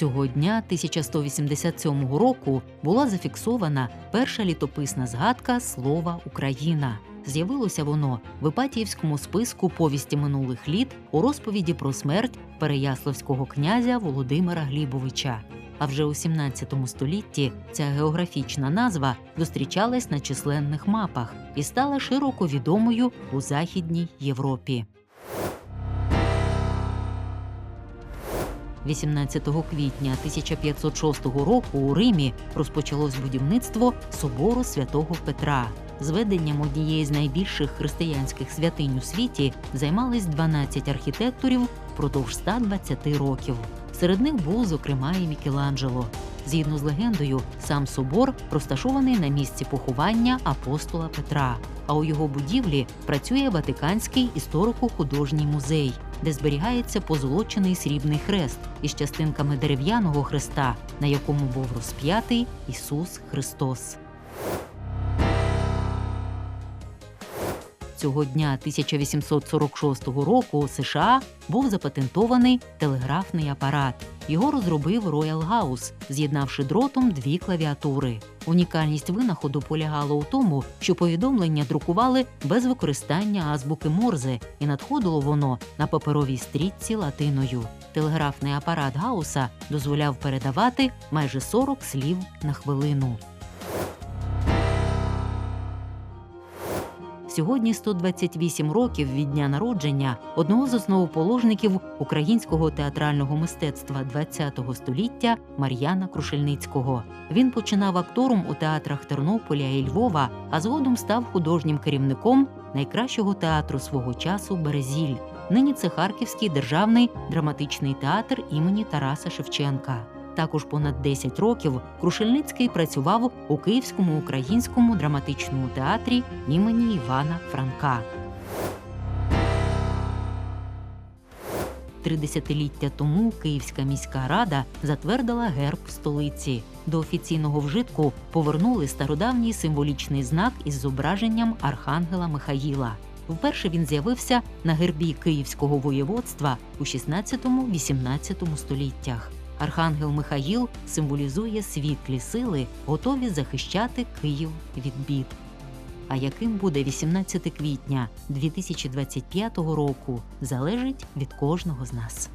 Цього дня 1187 року була зафіксована перша літописна згадка слова Україна. З'явилося воно в Іпатіївському списку повісті минулих літ у розповіді про смерть переяславського князя Володимира Глібовича. А вже у 17 столітті ця географічна назва зустрічалась на численних мапах і стала широко відомою у Західній Європі. 18 квітня 1506 року у Римі розпочалось будівництво собору святого Петра. Зведенням однієї з найбільших християнських святинь у світі займались 12 архітекторів впродовж 120 років. Серед них був, зокрема, і Мікеланджело. Згідно з легендою, сам собор розташований на місці поховання апостола Петра. А у його будівлі працює Ватиканський історико-художній музей, де зберігається позолочений срібний хрест із частинками дерев'яного хреста, на якому був розп'ятий Ісус Христос. Цього дня 1846 року у США був запатентований телеграфний апарат. Його розробив Royal House, з'єднавши дротом дві клавіатури. Унікальність винаходу полягала у тому, що повідомлення друкували без використання азбуки Морзе, і надходило воно на паперовій стрічці латиною. Телеграфний апарат Гауса дозволяв передавати майже 40 слів на хвилину. Сьогодні 128 років від дня народження одного з основоположників українського театрального мистецтва ХХ століття Мар'яна Крушельницького. Він починав актором у театрах Тернополя і Львова, а згодом став художнім керівником найкращого театру свого часу Березіль. Нині це Харківський державний драматичний театр імені Тараса Шевченка. Також понад 10 років Крушельницький працював у Київському українському драматичному театрі імені Івана Франка. Три десятиліття тому Київська міська рада затвердила герб столиці. До офіційного вжитку повернули стародавній символічний знак із зображенням Архангела Михаїла. Вперше він з'явився на гербі Київського воєводства у 16-18 століттях. Архангел Михаїл символізує світлі сили, готові захищати Київ від бід. А яким буде 18 квітня 2025 року, залежить від кожного з нас.